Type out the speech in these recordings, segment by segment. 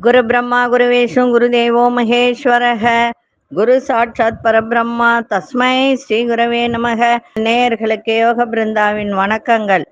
குரு பிரம்மா குரு விஷ்ணு குரு தேவோ மகேஸ்வரக. குரு சாட்சாத் பரபிரம்மா. தஸ்மை ஸ்ரீ குரவே நமக. நேயர்களுக்கு யோக பிருந்தாவின் வணக்கங்கள்.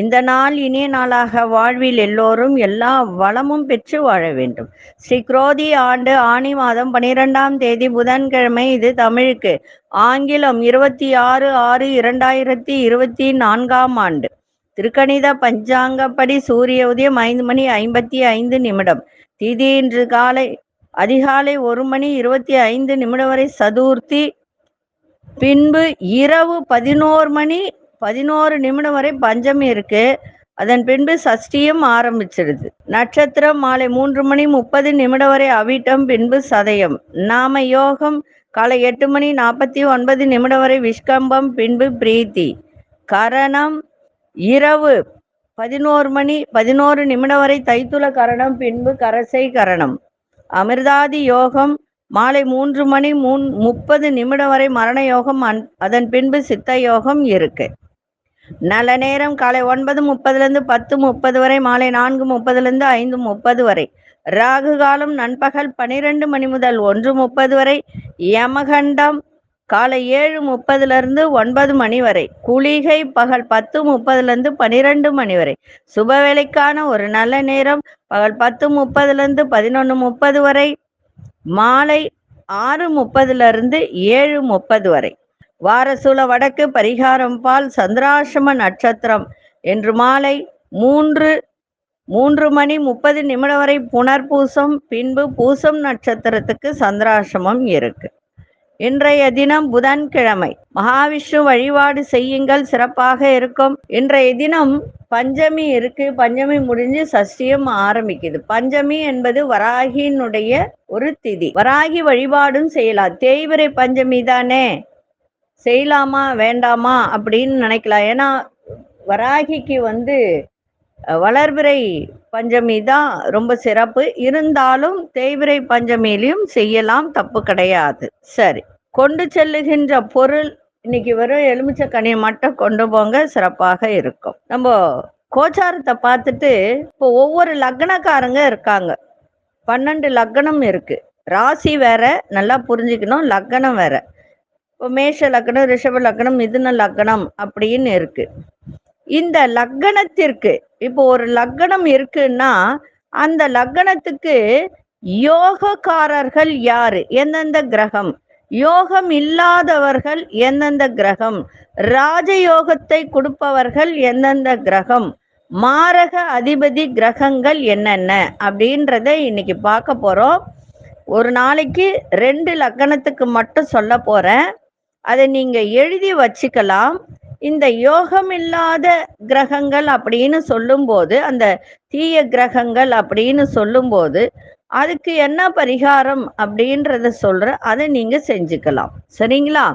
இந்த நாள் இனிய நாளாக வாழ்வில் எல்லோரும் எல்லா வளமும் பெற்று வாழ வேண்டும். ஸ்ரீ குரோதி ஆண்டு ஆணி மாதம் பனிரெண்டாம் தேதி புதன்கிழமை இது தமிழுக்கு. ஆங்கிலம் இருபத்தி ஆறு ஆறு இரண்டாயிரத்தி இருபத்தி நான்காம் ஆண்டு. திருக்கணித பஞ்சாங்கப்படி சூரிய உதயம் ஐந்து மணி ஐம்பத்தி ஐந்து நிமிடம். திதி இன்று காலை அதிகாலை ஒரு மணி இருபத்தி ஐந்து நிமிடம் வரை சதுர்த்தி. பின்பு இரவு பதினோரு மணி பதினோரு நிமிடம் வரை பஞ்சமி இருக்கு. அதன் பின்பு சஷ்டியும் ஆரம்பிச்சிடுது நட்சத்திரம் மாலை மூன்று மணி முப்பது நிமிடம் வரை அவிட்டம் பின்பு சதயம். நாம யோகம் காலை எட்டு மணி நாற்பத்தி ஒன்பது நிமிடம் வரை விஷ்கம்பம் பின்பு பிரீத்தி. கரணம் இரவு பதினோரு மணி பதினோரு நிமிடம் வரை தைத்துல கரணம் பின்பு கரசை கரணம். அமிர்தாதி யோகம் மாலை மூன்று மணி மூன் முப்பது நிமிடம் வரை மரண யோகம் அதன் பின்பு சித்த யோகம் இருக்கு. நல்ல நேரம் காலை ஒன்பது முப்பதுலேருந்து பத்து முப்பது வரை மாலை நான்கு முப்பதுலேருந்து ஐந்து முப்பது வரை. ராகு காலம் நண்பகல் பனிரெண்டு மணி முதல் ஒன்று முப்பது வரை. யமகண்டம் காலை ஏழு முப்பதுல இருந்து ஒன்பது மணி வரை. குளிகை பகல் பத்து முப்பதுல இருந்து பனிரெண்டு மணி வரை. சுப வேலைக்கான ஒரு நல்ல நேரம் பகல் பத்து முப்பதுல இருந்து பதினொன்று முப்பது வரை. மாலை ஆறு முப்பதுல இருந்து ஏழு முப்பது வரை. வாரசூல வடக்கு பரிகாரம் பால் சந்திராசிரம நட்சத்திரம் என்று மாலை மூன்று மூன்று மணி முப்பது நிமிடம் வரை புனர்பூசம் பின்பு பூசம் நட்சத்திரத்துக்கு சந்திராசிரமம் இருக்கு. இன்றைய தினம் புதன்கிழமை. மகாவிஷ்ணு வழிபாடு செய்யுங்கள் சிறப்பாக இருக்கும். இன்றைய தினம் பஞ்சமி இருக்கு. பஞ்சமி முடிஞ்சு சஷ்டியம் ஆரம்பிக்குது. பஞ்சமி என்பது வராகியினுடைய ஒரு திதி. வராகி வழிபாடும் செய்யலாம். தேய்பிரை பஞ்சமி தானே? செய்யலாமா வேண்டாமா அப்படின்னு நினைக்கலாம். ஏன்னா வராகிக்கு வந்து வளர்பிறை பஞ்சமி தான் ரொம்ப சிறப்பு. இருந்தாலும் தேய்பிறை பஞ்சமியிலையும் செய்யலாம் தப்பு கிடையாது. சரி. கொண்டு செல்லுகின்ற பொருள் இன்னைக்கு வெறும் எலுமிச்சக்கனியை மட்டும் கொண்டு போங்க சிறப்பாக இருக்கும். நம்ம கோச்சாரத்தை பார்த்துட்டு இப்போ ஒவ்வொரு லக்னக்காரங்க இருக்காங்க. பன்னெண்டு லக்னம் இருக்கு. ராசி வேற நல்லா புரிஞ்சுக்கணும் லக்னம் வேற. இப்போ மேஷ லக்னம் ரிஷப லக்னம் மிதுன லக்னம் அப்படின்னு இருக்கு. இந்த லக்னத்திற்கு இப்போ ஒரு லக்னம் இருக்குன்னா அந்த லக்னத்துக்கு யோகக்காரர்கள் யாரு? எந்தெந்த கிரகம்? யோகம் இல்லாதவர்கள் எந்தெந்த கிரகம்? ராஜயோகத்தை கொடுப்பவர்கள் எந்தெந்த கிரகம்? மாரக அதிபதி கிரகங்கள் என்னென்ன? அப்படின்றத இன்னைக்கு பார்க்க போறோம். ஒரு நாளைக்கு ரெண்டு லக்கணத்துக்கு மட்டும் சொல்ல போறேன். அதை நீங்க எழுதி வச்சுக்கலாம். இந்த யோகம் இல்லாத கிரகங்கள் அப்படின்னு சொல்லும்போது அந்த தீய கிரகங்கள் அப்படின்னு சொல்லும்போது அதுக்கு என்ன பரிகாரம் அப்படின்றத சொல்ற அதை நீங்க செஞ்சுக்கலாம். சரிங்களா?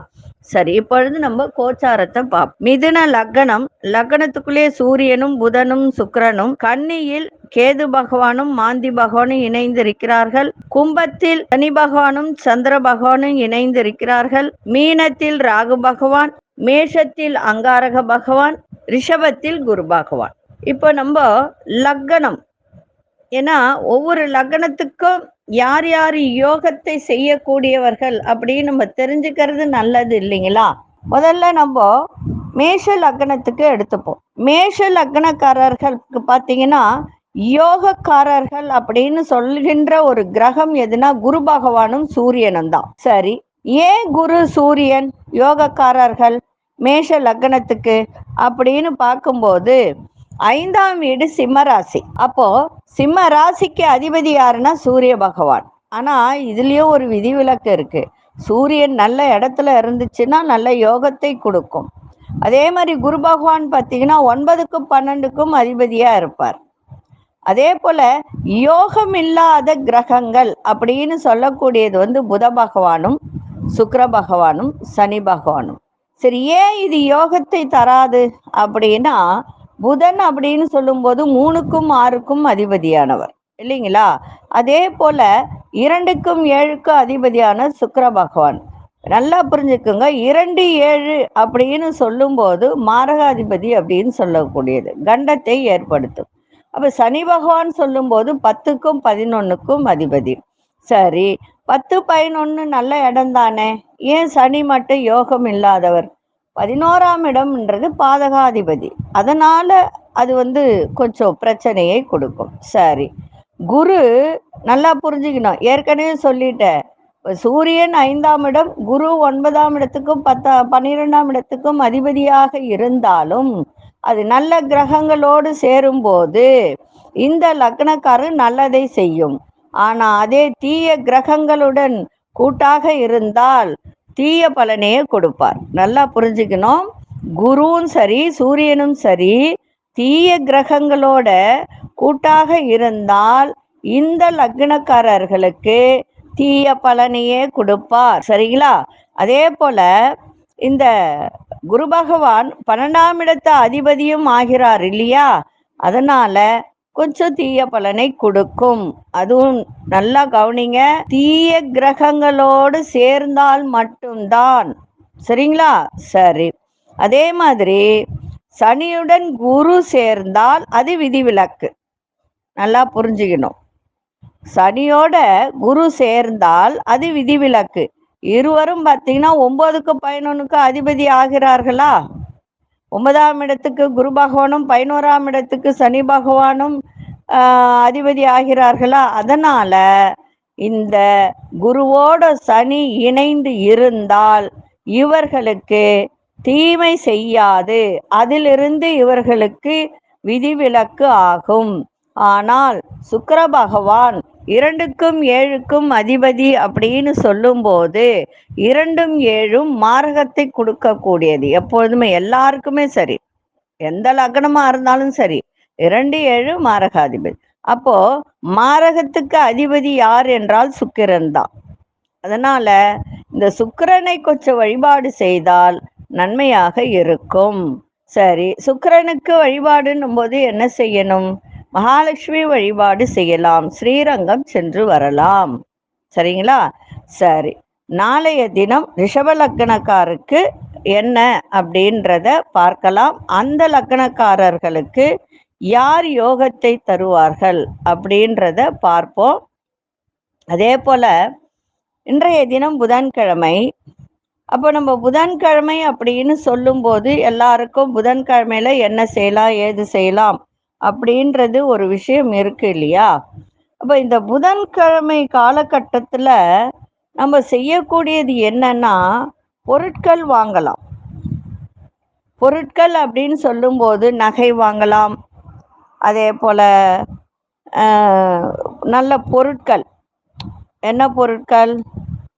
சரி இப்பொழுது நம்ம கோச்சாரத்தை பார்ப்போம் மிதுன லக்னம் லக்னத்துக்குள்ளே சூரியனும் புதனும் சுக்கரனும் கன்னியில் கேது பகவானும் மாந்தி பகவானும் இணைந்திருக்கிறார்கள். கும்பத்தில் சனி பகவானும் சந்திர பகவானும் இணைந்திருக்கிறார்கள். மீனத்தில் ராகு பகவான் மேஷத்தில் அங்காரக பகவான் ரிஷபத்தில் குரு பகவான். இப்போ நம்ம லக்னம் ஏன்னா ஒவ்வொரு லக்னத்துக்கும் யார் யார் யோகத்தை செய்யக்கூடியவர்கள் அப்படின்னு நம்ம தெரிஞ்சுக்கிறது நல்லது இல்லைங்களா? முதல்ல நம்ம மேஷ லக்னத்துக்கு எடுத்துப்போம். மேஷ லக்னக்காரர்களுக்கு பார்த்தீங்கன்னா யோகக்காரர்கள் அப்படின்னு சொல்கின்ற ஒரு கிரகம் எதுனா குரு பகவானும் சூரியனும் தான். சரி ஏன் குரு சூரியன் யோகக்காரர்கள் மேஷ லக்னத்துக்கு அப்படின்னு பார்க்கும்போது ஐந்தாம் வீடு சிம்ம ராசி அப்போ சிம்ம ராசிக்கு அதிபதி யாருன்னா சூரிய பகவான். ஆனா இதுலயும் ஒரு விதிவிலக்கு இருக்கு. சூரியன் நல்ல இடத்துல இருந்துச்சுன்னா நல்ல யோகத்தை கொடுக்கும். அதே மாதிரி குரு பகவான் பார்த்தீங்கன்னா ஒன்பதுக்கும் பன்னெண்டுக்கும் அதிபதியா இருப்பார். அதே போல யோகம் இல்லாத கிரகங்கள் அப்படின்னு சொல்லக்கூடியது வந்து புத பகவானும் சுக்கர பகவானும் சனி பகவானும். சரி ஏன் இது யோகத்தை தராது அப்படின்னா புதன் அப்படின்னு சொல்லும்போது மூணுக்கும் ஆறுக்கும் அதிபதியானவர் இல்லைங்களா? அதே போல இரண்டுக்கும் ஏழுக்கும் அதிபதியான சுக்கர பகவான். நல்லா புரிஞ்சுக்குங்க. இரண்டு ஏழு அப்படின்னு சொல்லும்போது மாரகாதிபதி அப்படின்னு சொல்லக்கூடியது. கண்டத்தை ஏற்படுத்தும். அப்ப சனி பகவான் சொல்லும்போது பத்துக்கும் பதினொன்னுக்கும் அதிபதி. சரி பத்து பதினொன்னு நல்ல இடம் தானே? ஏன் சனி மட்டும் யோகம் இல்லாதவர்? பதினோராம் இடம்ன்றது பாதகாதிபதி. அதனால அது வந்து கொஞ்சம் பிரச்சனையை கொடுக்கும். சரி. குரு நல்லா புரிஞ்சுக்கணும். ஏற்கனவே சொல்லிட்டேன். சூரியன் ஐந்தாம் இடம் குரு ஒன்பதாம் இடத்துக்கும் பத்தா பன்னிரெண்டாம் இடத்துக்கும் அதிபதியாக இருந்தாலும் அது நல்ல கிரகங்களோடு சேரும்போது இந்த லக்னக்காரர் நல்லதை செய்யும். ஆனா அதே தீய கிரகங்களுடன் கூட்டாக இருந்தால் தீய பலனையே கொடுப்பார். நல்லா புரிஞ்சுக்கணும். குருவும் சரி சூரியனும் சரி தீய கிரகங்களோட கூட்டாக இருந்தால் இந்த லக்னக்காரர்களுக்கு தீய பலனையே கொடுப்பார். சரிங்களா? அதே போல இந்த குரு பகவான் பன்னெண்டாம் இடத்து அதிபதியும் ஆகிறார் இல்லையா? அதனால கொஞ்சம் தீய பலனை கொடுக்கும். அதுவும் நல்லா கவனிங்க. தீய கிரகங்களோடு சேர்ந்தால் மட்டும்தான். சரிங்களா? சரி. அதே மாதிரி சனியுடன் குரு சேர்ந்தால் அது விதிவிலக்கு. நல்லா புரிஞ்சுக்கணும். சனியோட குரு சேர்ந்தால் அது விதிவிலக்கு. இருவரும் பார்த்தீங்கன்னா ஒன்பதுக்கு பதினொன்னுக்கு அதிபதி ஆகிறார்களா? ஒன்பதாம் இடத்துக்கு குரு பகவானும் பதினோராம் இடத்துக்கு சனி பகவானும் அதிபதி ஆகிறார்களா? அதனால இந்த குருவோட சனி இணைந்து இருந்தால் இவர்களுக்கு தீமை செய்யாது. அதிலிருந்து இவர்களுக்கு விதிவிலக்கு ஆகும். ஆனால் சுக்கர பகவான் இரண்டுக்கும் ஏழுக்கும் அதிபதி அப்படின்னு சொல்லும்போது இரண்டும் ஏழும் மாரகத்தை கொடுக்கக்கூடியது. எப்பொழுதுமே எல்லாருக்குமே சரி. எந்த லக்னமா இருந்தாலும் சரி. இரண்டு ஏழு மாரகாதிபதி. அப்போ மாரகத்துக்கு அதிபதி யார் என்றால் சுக்கிரன் தான். அதனால இந்த சுக்கிரனை கொஞ்சம் வழிபாடு செய்தால் நன்மையாக இருக்கும். சரி சுக்கிரனுக்கு வழிபாடுன்னும் போது என்ன செய்யணும்? மகாலட்சுமி வழிபாடு செய்யலாம். ஸ்ரீரங்கம் சென்று வரலாம். சரிங்களா? சரி. நாளைய தினம் ரிஷப லக்னக்காருக்கு என்ன அப்படின்றத பார்க்கலாம். அந்த லக்னக்காரர்களுக்கு யார் யோகத்தை தருவார்கள் அப்படின்றத பார்ப்போம். அதே போல இன்றைய தினம் புதன்கிழமை. அப்போ நம்ம புதன்கிழமை அப்படின்னு சொல்லும்போது எல்லாருக்கும் புதன்கிழமையில என்ன செய்யலாம் ஏது செய்யலாம்? அப்படின்றது ஒரு விஷயம் இருக்கு இல்லையா? அப்போ இந்த புதன்கிழமை காலகட்டத்தில் நம்ம செய்யக்கூடியது என்னன்னா பொருட்கள் வாங்கலாம். பொருட்கள் அப்படின்னு சொல்லும்போது நகை வாங்கலாம். அதே போல் நல்ல பொருட்கள். என்ன பொருட்கள்?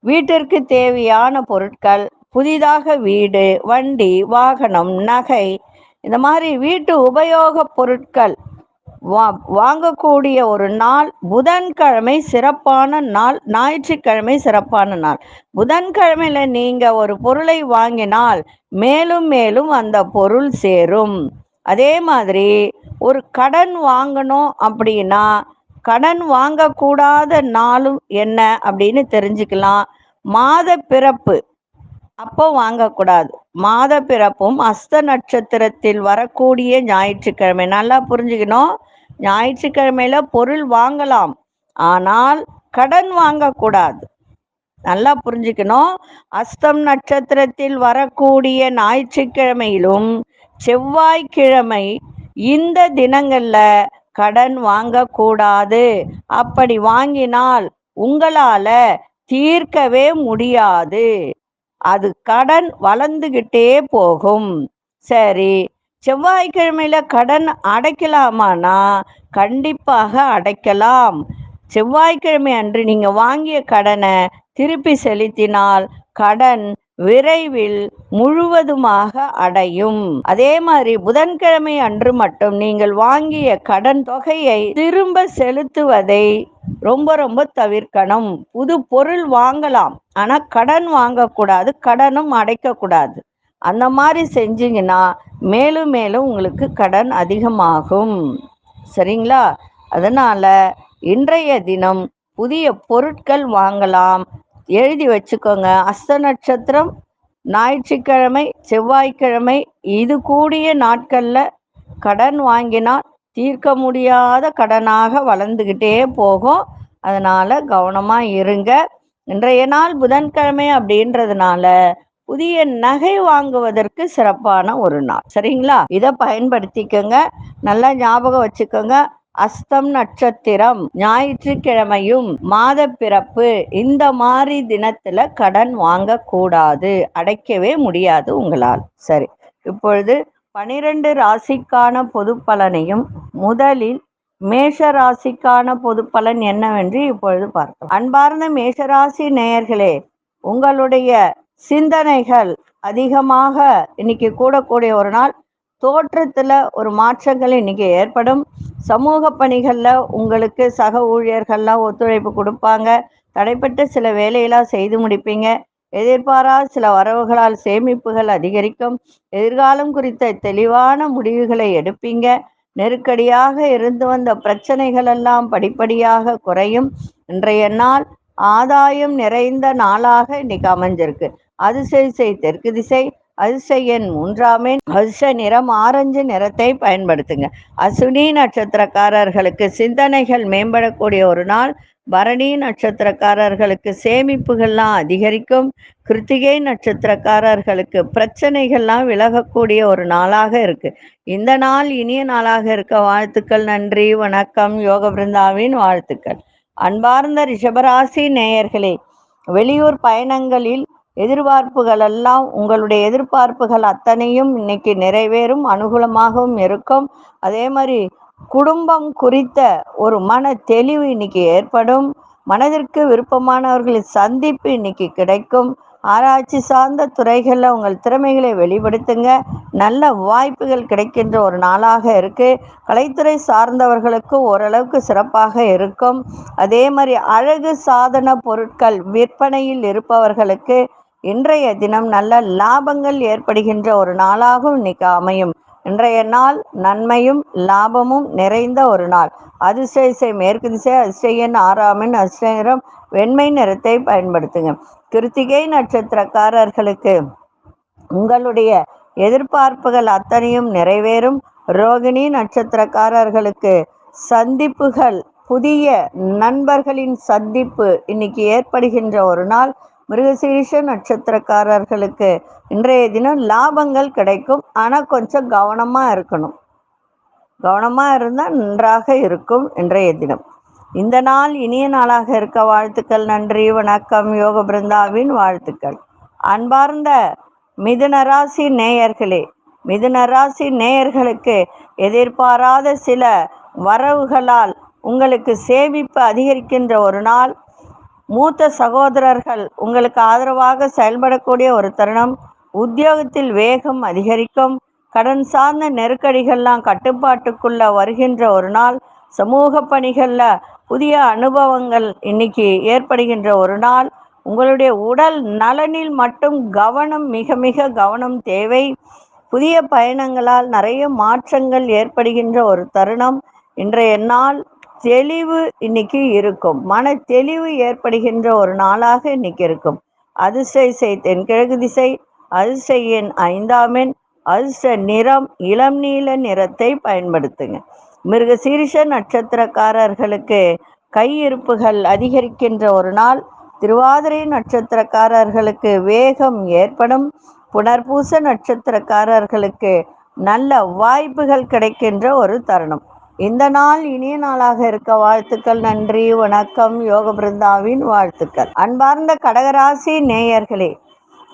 வீட்டிற்கு தேவையான பொருட்கள். புதிதாக வீடு வண்டி வாகனம் நகை இந்த மாதிரி வீட்டு உபயோகப் பொருட்கள் வா வாங்கக்கூடிய ஒரு நாள் புதன்கிழமை சிறப்பான நாள் ஞாயிற்றுக்கிழமை சிறப்பான நாள். புதன்கிழமையில நீங்க ஒரு பொருளை வாங்கினால் மேலும் மேலும் அந்த பொருள் சேரும். அதே மாதிரி ஒரு கடன் வாங்கணும் அப்படின்னா கடன் வாங்கக்கூடாத நாளும் என்ன அப்படின்னு தெரிஞ்சுக்கலாம். மாத பிறப்பு. அப்போ வாங்கக்கூடாது. மாத பிறப்பும் அஸ்த நட்சத்திரத்தில் வரக்கூடிய ஞாயிற்றுக்கிழமை. நல்லா புரிஞ்சுக்கணும். ஞாயிற்றுக்கிழமையில பொருள் வாங்கலாம். ஆனால் கடன் வாங்கக்கூடாது. நல்லா புரிஞ்சுக்கணும். அஸ்தம் நட்சத்திரத்தில் வரக்கூடிய ஞாயிற்றுக்கிழமையிலும் செவ்வாய்க்கிழமை இந்த தினங்கள்ல கடன் வாங்கக்கூடாது. அப்படி வாங்கினால் உங்களால தீர்க்கவே முடியாது. அது கடன் வளர்ந்துகிட்டே போகும். சரி செவ்வாய்க்கிழமையில கடன் அடைக்கலாமானா? கண்டிப்பாக அடைக்கலாம். செவ்வாய்க்கிழமை அன்று நீங்க வாங்கிய கடனை திருப்பி செலுத்தினால் கடன் விரைவில் முழுவதுமாக அடையும். அதே மாதிரி புதன்கிழமை அன்று மட்டும் நீங்கள் வாங்கிய கடன் தொகையை திரும்ப செலுத்துவதை ரொம்ப ரொம்ப தவிர்க்கணும். புது பொருள் வாங்கலாம். ஆனா கடன் வாங்கக்கூடாது கடனும் அடைக்கக்கூடாது. அந்த மாதிரி செஞ்சீங்கன்னா மேலும் மேலும் உங்களுக்கு கடன் அதிகமாகும். சரிங்களா? அதனால இன்றைய தினம் புதிய பொருட்கள் வாங்கலாம். எழுதி வச்சுக்கோங்க. அஸ்த நட்சத்திரம் ஞாயிற்றுக்கிழமை செவ்வாய்க்கிழமை இது கூடிய நாட்களில் கடன் வாங்கினால் தீர்க்க முடியாத கடனாக வளர்ந்துக்கிட்டே போகும். அதனால கவனமா இருங்க. இன்றைய நாள் புதன்கிழமை அப்படின்றதுனால புதிய நகை வாங்குவதற்கு சிறப்பான ஒரு நாள். சரிங்களா? இதை பயன்படுத்திக்கோங்க. நல்லா ஞாபகம் வச்சுக்கோங்க. அஸ்தம் நட்சத்திரம் ஞாயிற்றுக்கிழமையும் மாத பிறப்பு இந்த மாதிரி தினத்துல கடன் வாங்க கூடாது அடைக்கவே முடியாது உங்களால். சரி. இப்பொழுது பனிரெண்டு ராசிக்கான பொது பலனையும் முதலில் மேஷ ராசிக்கான பொது பலன் என்னவென்று இப்பொழுது பார்க்கலாம். அன்பார்ந்த மேஷராசி நேயர்களே உங்களுடைய சிந்தனைகள் அதிகமாக இன்னைக்கு கூடக்கூடிய ஒரு நாள். தோற்றத்துல ஒரு மாற்றங்கள் இன்னைக்கு ஏற்படும். சமூக பணிகள்ல உங்களுக்கு சக ஊழியர்கள்லாம் ஒத்துழைப்பு கொடுப்பாங்க. தடைப்பட்ட சில வேலையெல்லாம் செய்து முடிப்பீங்க. எதிர்பாராத சில வரவுகளால் சேமிப்புகள் அதிகரிக்கும். எதிர்காலம் குறித்த தெளிவான முடிவுகளை எடுப்பீங்க. நெருக்கடியாக இருந்து வந்த பிரச்சனைகள் எல்லாம் படிப்படியாக குறையும். இன்றைய நாள் ஆதாயம் நிறைந்த நாளாக இன்னைக்கு அமைஞ்சிருக்கு. அதிசய தெற்கு திசை அதிசய எண் மூன்றாம் எண் நிறம் ஆரஞ்சு நிறத்தை பயன்படுத்துங்க. அசுனி நட்சத்திரக்காரர்களுக்கு சிந்தனைகள் மேம்படக்கூடிய ஒரு நாள். பரணி நட்சத்திரக்காரர்களுக்கு சேமிப்புகள்லாம் அதிகரிக்கும். கிருத்திகை நட்சத்திரக்காரர்களுக்கு பிரச்சனைகள்லாம் விலகக்கூடிய ஒரு நாளாக இருக்கு. இந்த நாள் இனிய நாளாக இருக்க வாழ்த்துக்கள் நன்றி வணக்கம். யோக பிருந்தாவின் வாழ்த்துக்கள். அன்பார்ந்த ரிஷபராசி நேயர்களே வெளியூர் பயணங்களில் எதிர்பார்ப்புகள் எல்லாம் உங்களுடைய எதிர்பார்ப்புகள் அத்தனையும் இன்னைக்கு நிறைவேறும் அனுகூலமாகவும் இருக்கும். அதே மாதிரி குடும்பம் குறித்த ஒரு மன தெளிவு இன்னைக்கு ஏற்படும். மனதிற்கு விருப்பமானவர்களின் சந்திப்பு இன்னைக்கு கிடைக்கும். ஆராய்ச்சி சார்ந்த துறைகளில் உங்கள் திறமைகளை வெளிப்படுத்துங்க. நல்ல வாய்ப்புகள் கிடைக்கின்ற ஒரு நாளாக இருக்கு. கலைத்துறை சார்ந்தவர்களுக்கு ஓரளவுக்கு சிறப்பாக இருக்கும். அதே மாதிரி அழகு சாதன பொருட்கள் விற்பனையில் இருப்பவர்களுக்கு இன்றைய தினம் நல்ல லாபங்கள் ஏற்படுகின்ற ஒரு நாளாகவும் இன்னைக்கு அமையும். இன்றைய நாள் நன்மையும் லாபமும் நிறைந்த ஒரு நாள். அதிசய மேற்கு திசை அதிசயன் ஆறாமின் அதிசயம் வெண்மை நிறத்தை பயன்படுத்துங்க. கிருத்திகை நட்சத்திரக்காரர்களுக்கு உங்களுடைய எதிர்பார்ப்புகள் அத்தனையும் நிறைவேறும். ரோகிணி நட்சத்திரக்காரர்களுக்கு சந்திப்புகள் புதிய நண்பர்களின் சந்திப்பு இன்னைக்கு ஏற்படுகின்ற ஒரு நாள். மிருகசீஷ நட்சத்திரக்காரர்களுக்கு இன்றைய தினம் லாபங்கள் கிடைக்கும். ஆனால் கொஞ்சம் கவனமாக இருக்கணும். கவனமாக இருந்தால் நன்றாக இருக்கும் இன்றைய தினம். இந்த நாள் இனிய நாளாக இருக்க வாழ்த்துக்கள் நன்றி வணக்கம் யோக பிருந்தாவின் வாழ்த்துக்கள். அன்பார்ந்த மிதுனராசி நேயர்களே மிதுனராசி நேயர்களுக்கு எதிர்பாராத சில வரவுகளால் உங்களுக்கு சேமிப்பு அதிகரிக்கின்ற ஒரு நாள். மூத்த சகோதரர்கள் உங்களுக்கு ஆதரவாக செயல்படக்கூடிய ஒரு தருணம். உத்தியோகத்தில் வேகம் அதிகரிக்கும். கடன் சார்ந்த நெருக்கடிகள்லாம் கட்டுப்பாட்டுக்குள்ள வருகின்ற ஒரு நாள். சமூக பணிகளில் புதிய அனுபவங்கள் இன்னைக்கு ஏற்படுகின்ற ஒரு நாள். உங்களுடைய உடல் நலனில் மட்டும் கவனம் மிக மிக கவனம் தேவை. புதிய பயணங்களால் நிறைய மாற்றங்கள் ஏற்படுகின்ற ஒரு தருணம். இன்றைய நாள் தெளிவு இன்னைக்கு இருக்கும். மன தெளிவு ஏற்படுகின்ற ஒரு நாளாக இன்னைக்கு இருக்கும். அதிசய தென்கிழக்கு திசை அதிசய எண் ஐந்தாம் எண் அதிர்ஷ்ட நிறம் இளம் நீல நிறத்தை பயன்படுத்துங்க. மிருக சீரிஷ நட்சத்திரக்காரர்களுக்கு கையிருப்புகள் அதிகரிக்கின்ற ஒரு நாள். திருவாதிரை நட்சத்திரக்காரர்களுக்கு வேகம் ஏற்படும். புனர்பூச நட்சத்திரக்காரர்களுக்கு நல்ல வாய்ப்புகள் கிடைக்கின்ற ஒரு தருணம். இந்த நாள் இனிய நாளாக இருக்க வாழ்த்துக்கள் நன்றி வணக்கம் யோக பிருந்தாவின் வாழ்த்துக்கள். அன்பார்ந்த கடகராசி நேயர்களே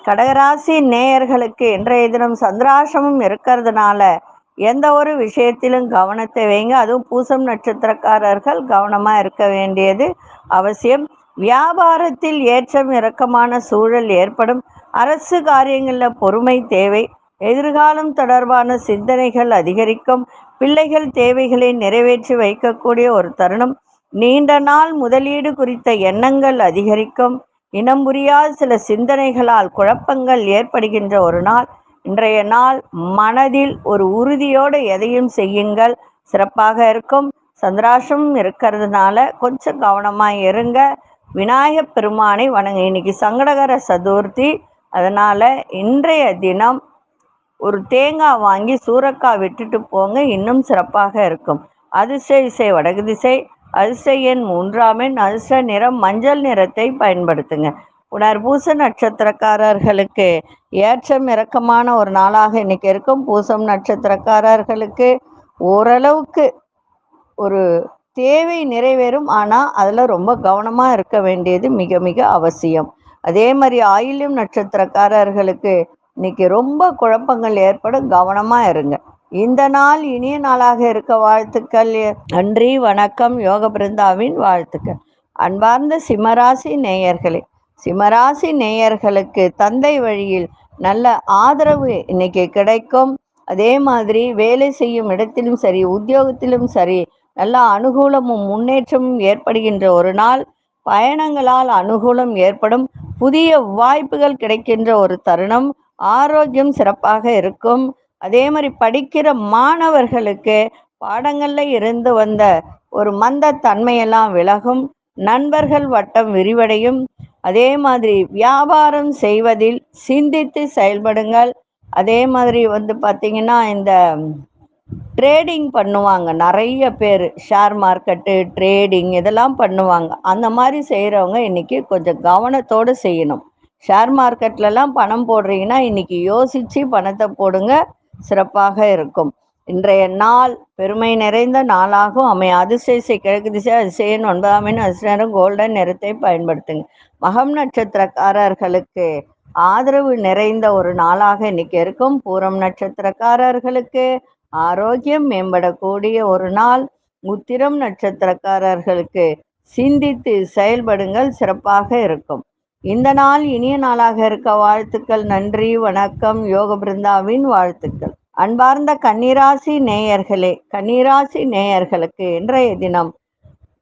கடகராசி நேயர்களுக்கு இன்றைய தினம் சந்திராசமும் இருக்கிறதுனால எந்த ஒரு விஷயத்திலும் கவனத்தை வைங்க. அதுவும் பூசம் நட்சத்திரக்காரர்கள் கவனமா இருக்க வேண்டியது அவசியம். வியாபாரத்தில் ஏற்றம் இறக்கமான சூழல் ஏற்படும். அரசு காரியங்களில் பொறுமை தேவை. எதிர்காலம் தொடர்பான சிந்தனைகள் அதிகரிக்கும். பிள்ளைகள் தேவைகளை நிறைவேற்றி வைக்கக்கூடிய ஒரு தருணம். நீண்ட நாள் முதலீடு குறித்த எண்ணங்கள் அதிகரிக்கும். இனம் புரியாத சில சிந்தனைகளால் குழப்பங்கள் ஏற்படுகின்ற ஒரு நாள். இன்றைய நாள் மனதில் ஒரு உறுதியோடு எதையும் செய்யுங்கள். சிறப்பாக இருக்கும். சந்திராசம் இருக்கிறதுனால கொஞ்சம் கவனமாக இருங்க. விநாயகப் பெருமானை வணங்க. இன்னைக்கு சங்கடகர சதுர்த்தி. அதனால இன்றைய தினம் ஒரு தேங்காய் வாங்கி சூறக்காய் விட்டுட்டு போங்க இன்னும் சிறப்பாக இருக்கும். அதிர்ஷ்ட இசை வடகு திசை அதிர்ஷ்ட எண் மூன்றாம் எண் அதிர்ஷ்ட நிறம் மஞ்சள் நிறத்தை பயன்படுத்துங்க. உணர்பூச நட்சத்திரக்காரர்களுக்கு ஏற்றம் இறக்கமான ஒரு நாளாக இன்னைக்கு இருக்கும். பூசம் நட்சத்திரக்காரர்களுக்கு ஓரளவுக்கு ஒரு தேவை நிறைவேறும். ஆனால் அதில் ரொம்ப கவனமாக இருக்க வேண்டியது மிக மிக அவசியம். அதே மாதிரி ஆயில்யம் நட்சத்திரக்காரர்களுக்கு இன்னைக்கு ரொம்ப குழப்பங்கள் ஏற்படும். கவனமாக இருங்க. இந்த நாள் இனிய நாளாக இருக்க வாழ்த்துக்கள். நன்றி வணக்கம். யோக பிருந்தாவின் வாழ்த்துக்கள். அன்பார்ந்த சிம்மராசி நேயர்களே சிம்மராசி நேயர்களுக்கு தந்தை வழியில் நல்ல ஆதரவு இன்னைக்கு கிடைக்கும். அதே மாதிரி வேலை செய்யும் இடத்திலும் சரி உத்தியோகத்திலும் சரி நல்ல அனுகூலமும் முன்னேற்றமும் ஏற்படுகின்ற ஒரு நாள். பயணங்களால் அனுகூலம் ஏற்படும். புதிய வாய்ப்புகள் கிடைக்கின்ற ஒரு தருணம். ஆரோக்கியம் சிறப்பாக இருக்கும். அதே மாதிரி படிக்கிற மாணவர்களுக்கு பாடங்கள்ல இருந்து வந்த ஒரு மந்த தன்மையெல்லாம் விலகும். நண்பர்கள் வட்டம் விரிவடையும். அதே மாதிரி வியாபாரம் செய்வதில் சிந்தித்து செயல்படுங்கள். அதே மாதிரி வந்து பார்த்தீங்கன்னா இந்த ட்ரேடிங் பண்ணுவாங்க. நிறைய பேர். ஷேர் மார்க்கெட்டு ட்ரேடிங் இதெல்லாம் பண்ணுவாங்க. அந்த மாதிரி செய்கிறவங்க இன்றைக்கி கொஞ்சம் கவனத்தோடு செய்யணும். ஷேர் மார்க்கெட்லலாம் பணம் போடுறீங்கன்னா இன்னைக்கு யோசித்து பணத்தை போடுங்க. சிறப்பாக இருக்கும். இன்றைய நாள் பெருமை நிறைந்த நாளாகும் அமைய அதிசய கிழக்கு திசை அதிசயன் ஒன்பதாம் எண் கோல்டன் நிறத்தை பயன்படுத்துங்க. மகம் நட்சத்திரக்காரர்களுக்கு ஆதரவு நிறைந்த ஒரு நாளாக இன்னைக்கு இருக்கும். பூரம் நட்சத்திரக்காரர்களுக்கு ஆரோக்கியம் மேம்படக்கூடிய ஒரு நாள். உத்திரம் நட்சத்திரக்காரர்களுக்கு சிந்தித்து செயல்படுங்கள். சிறப்பாக இருக்கும். இந்த நாள் இனிய நாளாக இருக்க வாழ்த்துக்கள் நன்றி வணக்கம் யோக பிருந்தாவின் வாழ்த்துக்கள். அன்பார்ந்த கன்னிராசி நேயர்களே கன்னிராசி நேயர்களுக்கு இன்றைய தினம்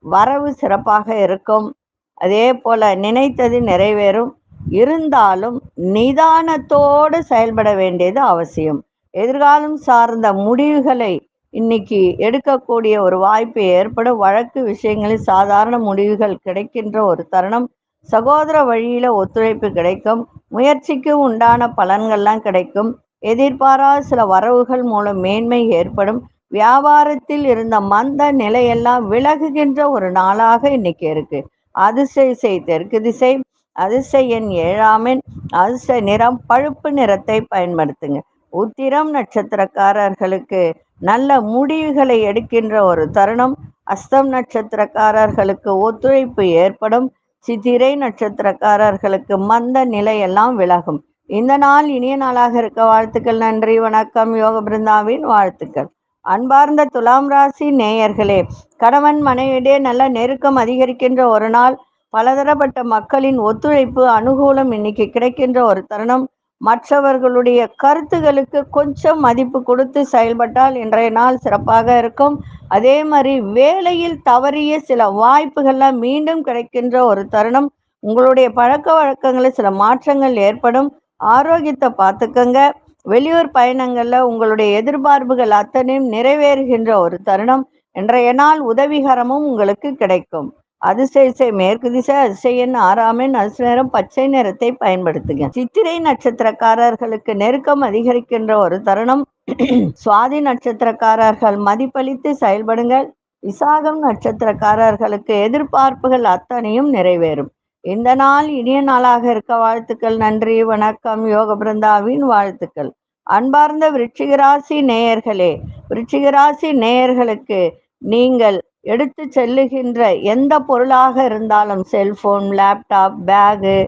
வரவு சிறப்பாக இருக்கும். அதே போல நினைத்தது நிறைவேறும். இருந்தாலும் நிதானத்தோடு செயல்பட வேண்டியது அவசியம். எதிர்காலம் சார்ந்த முடிவுகளை இன்னைக்கு எடுக்கக்கூடிய ஒரு வாய்ப்பு ஏற்படும். வழக்கு விஷயங்களில் சாதாரண முடிவுகள் கிடைக்கின்ற ஒரு தருணம். சகோதர வழியில ஒத்துழைப்பு கிடைக்கும். முயற்சிக்கு உண்டான பலன்கள்லாம் கிடைக்கும். எதிர்பாராத சில வரவுகள் மூலம் மேன்மை ஏற்படும். வியாபாரத்தில் இருந்த மந்த நிலையெல்லாம் விலகுகின்ற ஒரு நாளாக இன்னைக்கு இருக்கு. அதிசய தெற்கு திசை அதிசயன் ஏழாமின் அதிசய நிறம் பழுப்பு நிறத்தை பயன்படுத்துங்க. உத்திரம் நட்சத்திரக்காரர்களுக்கு நல்ல முடிவுகளை எடுக்கின்ற ஒரு தருணம். அஸ்தம் நட்சத்திரக்காரர்களுக்கு ஒத்துழைப்பு ஏற்படும். சித்திரை நட்சத்திரக்காரர்களுக்கு மந்த நிலையெல்லாம் விலகும். இந்த நாள் இனிய நாளாக இருக்க வாழ்த்துக்கள் நன்றி வணக்கம். யோக பிருந்தாவின் வாழ்த்துக்கள். அன்பார்ந்த துலாம் ராசி நேயர்களே கணவன் மனைவிடையே நல்ல நெருக்கம் அதிகரிக்கின்ற ஒரு நாள் பலதரப்பட்ட மக்களின் ஒத்துழைப்பு அனுகூலம் இன்னைக்கு கிடைக்கின்ற ஒரு தருணம். மற்றவர்களுடைய கருத்துகளுக்கு கொஞ்சம் மதிப்பு கொடுத்து செயல்பட்டால் இன்றைய நாள் சிறப்பாக இருக்கும். அதே மாதிரி வேலையில் தவறிய சில வாய்ப்புகள்லாம் மீண்டும் கிடைக்கின்ற ஒரு தருணம். உங்களுடைய பழக்க வழக்கங்களில் சில மாற்றங்கள் ஏற்படும். ஆரோக்கியத்தை பார்த்துக்கங்க. வெளியூர் பயணங்களில் உங்களுடைய எதிர்பார்ப்புகள் அத்தனையும் நிறைவேறுகின்ற ஒரு தருணம். இன்றைய நாள் உதவிகரமும் உங்களுக்கு கிடைக்கும். அதிசய மேற்கு திசை அதிசயன் ஆறாமின் நேரம் பச்சை நிறத்தை பயன்படுத்துங்க சித்திரை நட்சத்திரக்காரர்களுக்கு நெருக்கம் அதிகரிக்கின்ற ஒரு தருணம். சுவாதி நட்சத்திரக்காரர்கள் மதிப்பளித்து செயல்படுங்கள். விசாகம் நட்சத்திரக்காரர்களுக்கு எதிர்பார்ப்புகள் அத்தனையும் நிறைவேறும். இந்த நாள் இனிய நாளாக இருக்க வாழ்த்துக்கள். நன்றி வணக்கம். யோக பிருந்தாவின் வாழ்த்துக்கள். அன்பார்ந்த விருச்சிகராசி நேயர்களே விருச்சிகராசி நேயர்களுக்கு நீங்கள் எடுத்து செல்லுகின்ற எந்த பொருளாக இருந்தாலும் செல்போன் லேப்டாப் பேகு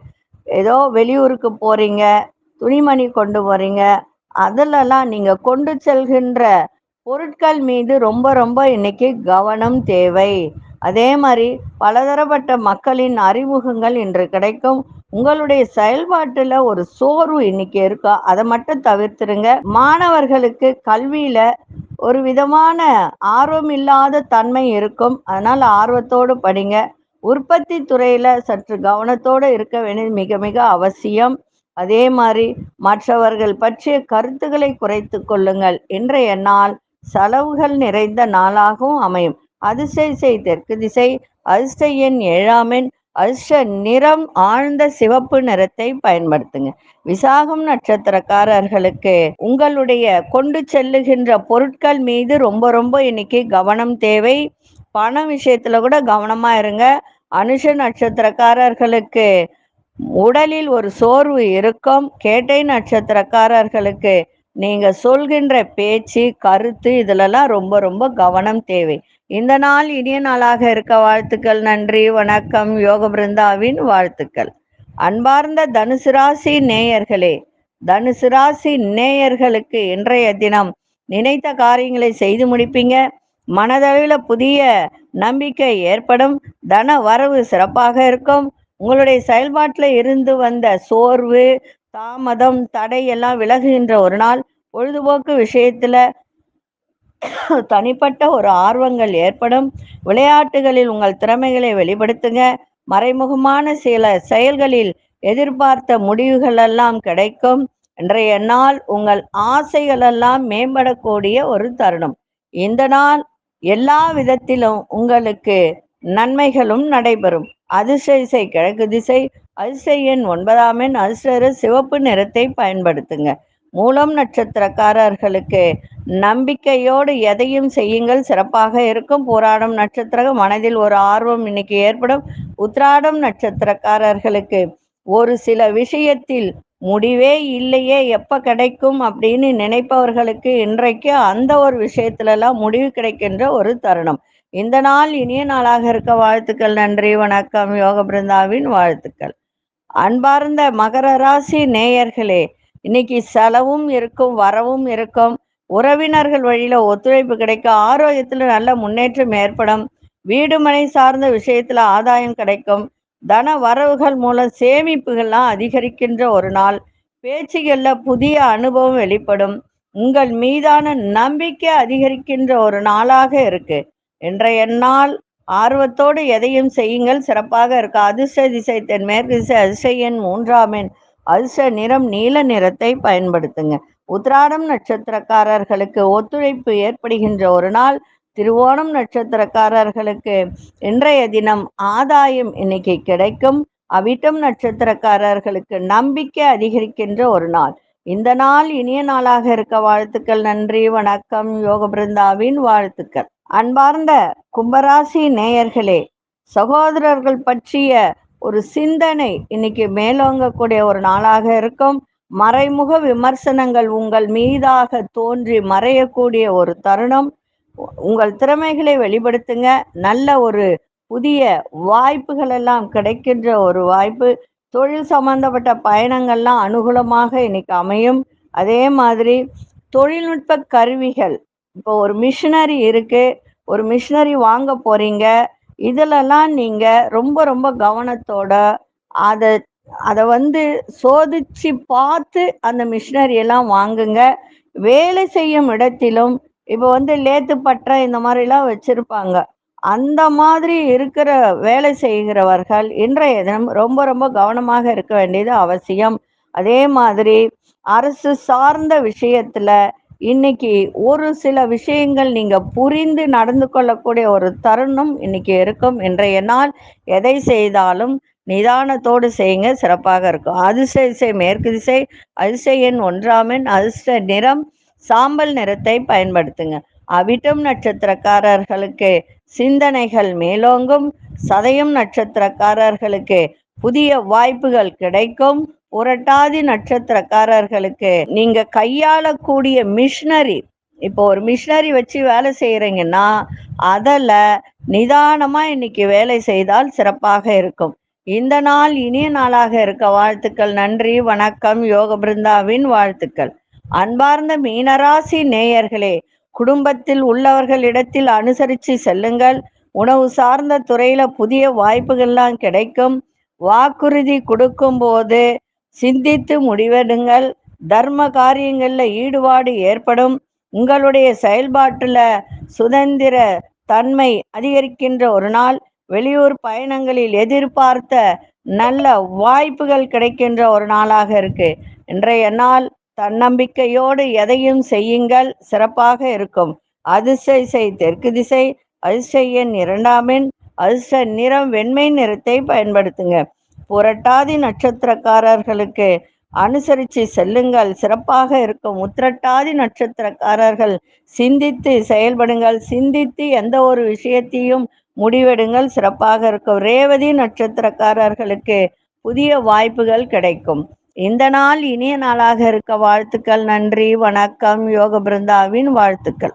ஏதோ வெளியூருக்கு போறீங்க துணிமணி கொண்டு போறீங்க அதிலெல்லாம் நீங்க கொண்டு செல்கின்ற பொருட்கள் மீது ரொம்ப ரொம்ப இன்னைக்கு கவனம் தேவை. அதே மாதிரி பலதரப்பட்ட மக்களின் அறிமுகங்கள் இன்று கிடைக்கும். உங்களுடைய செயல்பாட்டுல ஒரு சோர்வு இன்னைக்கு இருக்கா? அதை மட்டும் தவிர்த்துருங்க. மாணவர்களுக்கு கல்வியில ஒரு விதமான ஆர்வம் இல்லாத தன்மை இருக்கும். அதனால் ஆர்வத்தோடு படிங்க. உற்பத்தி துறையில் சற்று கவனத்தோடு இருக்க வேண்டியது மிக மிக அவசியம். அதே மாதிரி மற்றவர்கள் பற்றிய கருத்துக்களை குறைத்து கொள்ளுங்கள். இன்றைய நாள் செலவுகள் நிறைந்த நாளாகவும் அமையும். அதிசய தெற்கு திசை அதிர்ஷ்ட எண் ஏழாமென் அதிர்ஷ்ட நிறம் ஆழ்ந்த சிவப்பு நிறத்தை பயன்படுத்துங்க. விசாகம் நட்சத்திரக்காரர்களுக்கு உங்களுடைய கொண்டு செல்லுகின்ற பொருட்கள் மீது ரொம்ப ரொம்ப இன்னைக்கு கவனம் தேவை. பண விஷயத்துல கூட கவனமா இருங்க. அனுஷ நட்சத்திரக்காரர்களுக்கு உடலில் ஒரு சோர்வு இருக்கும். கேட்டை நட்சத்திரக்காரர்களுக்கு நீங்க சொல்கின்ற பேச்சு கருத்து இதுலலாம் ரொம்ப ரொம்ப கவனம் தேவை. இந்த நாள் இனிய நாளாக இருக்க வாழ்த்துக்கள் நன்றி வணக்கம் யோக பிருந்தாவின் வாழ்த்துக்கள். அன்பார்ந்த தனுசு ராசி நேயர்களே தனுசு ராசி நேயர்களுக்கு இன்றைய தினம் நினைத்த காரியங்களை செய்து முடிப்பீங்க. மனதளவில் புதிய நம்பிக்கை ஏற்படும். தன வரவு சிறப்பாக இருக்கும். உங்களுடைய செயல்பாட்டில் இருந்து வந்த சோர்வு தாமதம் தடை எல்லாம் விலகுகின்ற ஒரு நாள். பொழுதுபோக்கு விஷயத்துல தனிப்பட்ட ஒரு ஆர்வங்கள் ஏற்படும். விளையாட்டுகளில் உங்கள் திறமைகளை வெளிப்படுத்துங்க. மறைமுகமான சில செயல்களில் எதிர்பார்த்த முடிவுகளெல்லாம் கிடைக்கும். இன்றைய நாள் உங்கள் ஆசைகளெல்லாம் மேம்படக்கூடிய ஒரு தருணம். இந்த நாள் எல்லா விதத்திலும் உங்களுக்கு நன்மைகளும் நடைபெறும். அதிசயிசை கிழக்கு திசை அதிசயன் ஒன்பதாம் எண் அதிர்ஷ்ட சிவப்பு நிறத்தை பயன்படுத்துங்க. மூலம் நட்சத்திரக்காரர்களுக்கு நம்பிக்கையோடு எதையும் செய்யுங்கள். சிறப்பாக இருக்கும். போராடும் நட்சத்திரம் மனதில் ஒரு ஆர்வம் இன்னைக்கு ஏற்படும். உத்ராடம் நட்சத்திரக்காரர்களுக்கு ஒரு சில விஷயத்தில் முடிவே இல்லையே எப்ப கிடைக்கும் அப்படின்னு நினைப்பவர்களுக்கு இன்றைக்கு அந்த ஒரு விஷயத்துலலாம் முடிவு கிடைக்கின்ற ஒரு தருணம். இந்த நாள் இனிய நாளாக இருக்க வாழ்த்துக்கள் நன்றி வணக்கம். யோக பிருந்தாவின் வாழ்த்துக்கள். அன்பார்ந்த மகர ராசி நேயர்களே இன்னைக்கு செலவும் இருக்கும் வரவும் இருக்கும். உறவினர்கள் வழியில ஒத்துழைப்பு கிடைக்க ஆரோக்கியத்துல நல்ல முன்னேற்றம் ஏற்படும். வீடு மனை சார்ந்த விஷயத்துல ஆதாயம் கிடைக்கும். தன வரவுகள் மூலம் சேமிப்புகள்லாம் அதிகரிக்கின்ற ஒரு நாள். பேச்சுகள்ல புதிய அனுபவம் வெளிப்படும். உங்கள் மீதான நம்பிக்கை அதிகரிக்கின்ற ஒரு நாளாக இருக்கு. இன்றைய நாள் ஆர்வத்தோடு எதையும் செய்யுங்கள். சிறப்பாக இருக்கு. அதிர்ஷ்ட திசை தென் மேற்கு திசை அதிசயன் மூன்றாம் எண். அரிச நிறம் நீல நிறத்தை பயன்படுத்துங்க. உத்ராடம் நட்சத்திரக்காரர்களுக்கு ஒத்துழைப்பு ஏற்படுகின்ற ஒரு நாள். திருவோணம் நட்சத்திரக்காரர்களுக்கு இன்றைய தினம் ஆதாயம் இன்னைக்கு கிடைக்கும். அவிட்டம் நட்சத்திரக்காரர்களுக்கு நம்பிக்கை அதிகரிக்கின்ற ஒரு நாள். இந்த நாள் இனிய நாளாக இருக்க வாழ்த்துக்கள் நன்றி வணக்கம். யோக பிருந்தாவின் வாழ்த்துக்கள். அன்பார்ந்த கும்பராசி நேயர்களே சகோதரர்கள் பற்றிய ஒரு சிந்தனை இன்னைக்கு மேலோங்கக்கூடிய ஒரு நாளாக இருக்கும். மறைமுக விமர்சனங்கள் உங்கள் மீதாக தோன்றி மறையக்கூடிய ஒரு தருணம். உங்கள் திறமைகளை வெளிப்படுத்துங்க. நல்ல ஒரு புதிய வாய்ப்புகள் எல்லாம் கிடைக்கின்ற ஒரு வாய்ப்பு. தொழில் சம்பந்தப்பட்ட பயணங்கள்லாம் அனுகூலமாக இன்னைக்கு அமையும். அதே மாதிரி தொழில்நுட்ப கருவிகள். இப்போ ஒரு மிஷினரி இருக்கு. ஒரு மிஷினரி வாங்க போறீங்க. இதுலலாம் நீங்க ரொம்ப ரொம்ப கவனத்தோட அதை அதை வந்து சோதிச்சு பார்த்து அந்த மிஷினரி எல்லாம் வாங்குங்க. வேலை செய்யும் இடத்திலும் இப்போ வந்து லேத்து பற்ற இந்த மாதிரிலாம் வச்சிருப்பாங்க. அந்த மாதிரி இருக்கிற வேலை செய்கிறவர்கள் இன்றைய தினம் ரொம்ப ரொம்ப கவனமாக இருக்க வேண்டியது அவசியம். அதே மாதிரி அரசு சார்ந்த விஷயத்துல இன்னைக்கு ஒரு சில விஷயங்கள் நீங்க புரிந்து நடந்து கொள்ளக்கூடிய ஒரு தருணம் இன்னைக்கு இருக்கும். இன்றைய நாள் எதை செய்தாலும் நிதானத்தோடு செய்யுங்க. சிறப்பாக இருக்கும். அதிர்ஷ்ட திசை மேற்கு திசை அதிர்ஷ்ட எண் அதிர்ஷ்ட நிறம் சாம்பல் நிறத்தை பயன்படுத்துங்க. அவிட்டம் நட்சத்திரக்காரர்களுக்கு சிந்தனைகள் மேலோங்கும். சதயம் நட்சத்திரக்காரர்களுக்கு புதிய வாய்ப்புகள் கிடைக்கும். புரட்டாதி நட்சத்திரக்காரர்களுக்கு நீங்க கையாளக்கூடிய மிஷினரி இப்போ ஒரு மிஷினரி வச்சு வேலை செய்யறீங்கன்னா அதில் நிதானமா இன்னைக்கு வேலை செய்தால் சிறப்பாக இருக்கும். இந்த நாள் இனிய நாளாக இருக்க வாழ்த்துக்கள் நன்றி வணக்கம் யோக பிருந்தாவின் வாழ்த்துக்கள். அன்பார்ந்த மீனராசி நேயர்களே குடும்பத்தில் உள்ளவர்களிடத்தில் அனுசரித்து செல்லுங்கள். உணவு சார்ந்த துறையில புதிய வாய்ப்புகள்லாம் கிடைக்கும். வாக்குறுதி கொடுக்கும் போது சிந்தித்து முடிவெடுங்கள். தர்ம காரியங்கள்ல ஈடுபாடு ஏற்படும். உங்களுடைய செயல்பாட்டுல சுதந்திர தன்மை அதிகரிக்கின்ற ஒரு நாள். வெளியூர் பயணங்களில் எதிர்பார்த்த நல்ல வாய்ப்புகள் கிடைக்கின்ற ஒரு நாளாக இருக்கு. இன்றைய நாள் தன்னம்பிக்கையோடு எதையும் செய்யுங்கள். சிறப்பாக இருக்கும். அதிசய தெற்கு திசை. அதிசயன் இரண்டாம் எண். அதிர்ஷ்ட நிறம் வெண்மை நிறத்தை பயன்படுத்துங்க. புரட்டாதி நட்சத்திரக்காரர்களுக்கு அனுசரித்து செல்லுங்கள். சிறப்பாக இருக்கும். உத்திரட்டாதி நட்சத்திரக்காரர்கள் சிந்தித்து செயல்படுங்கள். சிந்தித்து எந்த ஒரு விஷயத்தையும் முடிவெடுங்கள். சிறப்பாக இருக்கும். ரேவதி நட்சத்திரக்காரர்களுக்கு புதிய வாய்ப்புகள் கிடைக்கும். இந்த நாள் இனிய நாளாக இருக்க வாழ்த்துக்கள். நன்றி வணக்கம். யோக பிருந்தாவின் வாழ்த்துக்கள்.